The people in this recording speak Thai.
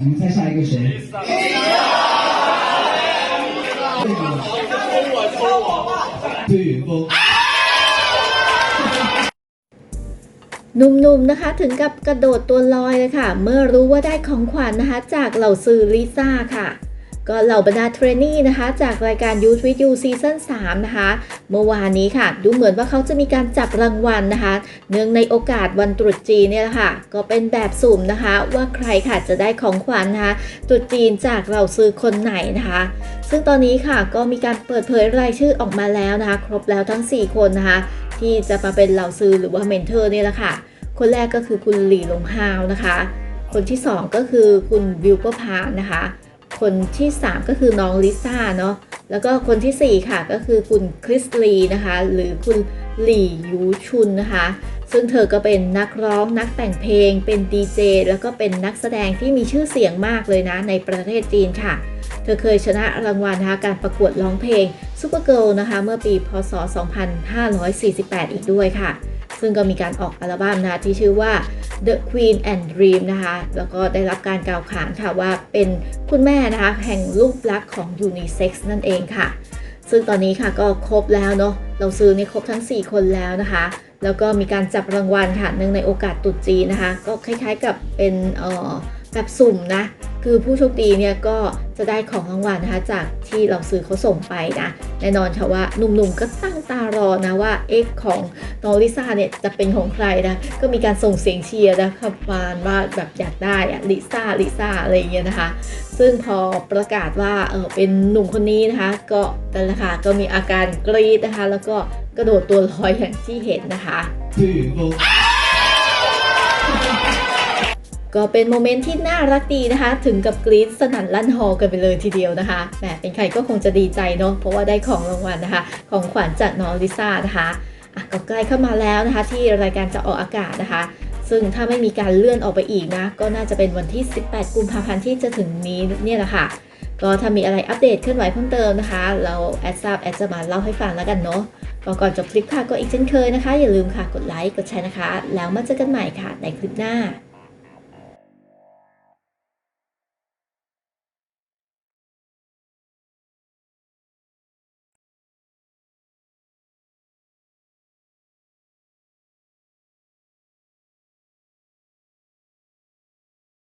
你们猜下一个谁？对云峰。 หนุ่มๆนะคะถึงกับกระโดดตัวลอยเลยค่ะ เมื่อรู้ว่าได้ของขวัญนะคะ จากเหล่าซื้อลิซ่าค่ะ ก็เหล่าบรรดาเทรนนี่นะคะ จากรายการ Youth with You Season 3 นะคะ เมื่อวานนี้ค่ะ ดูเหมือนว่าเขาจะมีการจับรางวัลนะคะ เนื่องในโอกาสวันตรุษจีนเนี่ยแหละค่ะ ก็เป็นแบบสุ่มนะคะ ว่าใครค่ะจะได้ของขวัญนะคะตรุษจีนจากเราซื้อคนไหนนะคะ ซึ่งตอนนี้ค่ะก็มีการเปิดเผยรายชื่อออกมาแล้วนะคะ ครบแล้วทั้ง 4 คนนะคะ ที่จะมาเป็นเหล่าซื้อหรือว่าเมนเทอร์เนี่ยแหละค่ะ คนแรกก็คือคุณหลี่หลงฮาวนะคะ คนที่ 2 ก็คือคุณวิวเปอร์พานนะคะ คนที่ 3 ก็คือน้องลิซ่าเนาะแล้วก็คนทีสี่ 4 ค่ะก็คือคุณคริสลีนะคะ หรือคุณหลี่ยูชุนนะคะ ซึ่งเธอก็เป็นนักร้องนักแต่งเพลง เป็นดีเจแล้วก็เป็นนักแสดงที่มีชื่อเสียงมากเลยนะ ในประเทศจีนค่ะ เธอเคยชนะรางวัลนะคะการประกวดร้องเพลง Super Girl นะคะ เมื่อปีพศ 2548 อีกด้วยค่ะ ซึ่งก็มีการออกอัลบั้มนะที่ชื่อว่า The Queen and Dream นะคะ แล้วก็ได้รับการกล่าวขานค่ะว่าเป็นคุณแม่นะคะแห่งรูปลักษณ์ของ Unisex นั่นเองค่ะ ซึ่งตอนนี้ค่ะก็ครบแล้วเนาะเราซื้อนี่ครบทั้ง 4 คนแล้วนะคะ แล้วก็มีการจับรางวัลค่ะเนื่องในโอกาสตุดจีนนะคะ ก็คล้ายๆกับเป็นแบบสุ่มนะ คือผู้โชคดีเนี่ยก็จะได้ของรางวัลนะคะจากที่เราซื้อเขาส่งไปนะแน่นอนค่ะว่าหนุ่มๆก็ตั้งตารอนะว่าเอ็กของน้องลิซ่าเนี่ยจะเป็นของใครนะก็มีการส่งเสียงเชียร์นะคับฟานว่าแบบอยากได้อะลิซ่าลิซ่าอะไรอย่างเงี้ยนะคะ ซึ่งพอประกาศว่าเออเป็นหนุ่มคนนี้นะคะ ก็แต่ละค่ะก็มีอาการกรีดนะคะ แล้วก็กระโดดตัวลอยอย่างที่เห็นนะคะ ก็เป็นโมเมนต์ที่น่ารักดีนะคะ ถึงกับกรี๊ดสนั่นลั่นฮอกันไปเลยทีเดียวนะคะแหมเป็นใครก็คงจะดีใจเนาะเพราะว่าได้ของรางวัลนะคะ ของขวัญจากน้องลิซ่านะคะอะก็ใกล้เข้ามาแล้วนะคะ ที่รายการจะออกอากาศนะคะ ซึ่งถ้าไม่มีการเลื่อนออกไปอีกนะ ก็น่าจะเป็นวันที่ 18 กุมภาพันธ์ที่จะถึงนี้เนี่ยแหละค่ะก็ถ้ามีอะไรอัปเดตเคลื่อนไหวเพิ่มเติมนะคะ เราแอดทราบแอดจะมาเล่าให้ฟังแล้วกันเนาะก็ก่อนจบคลิปค่ะก็อีกเช่นเคยนะคะ อย่าลืมค่ะกดไลค์กดแชร์นะคะ แล้วมาเจอกันใหม่ค่ะในคลิปหน้า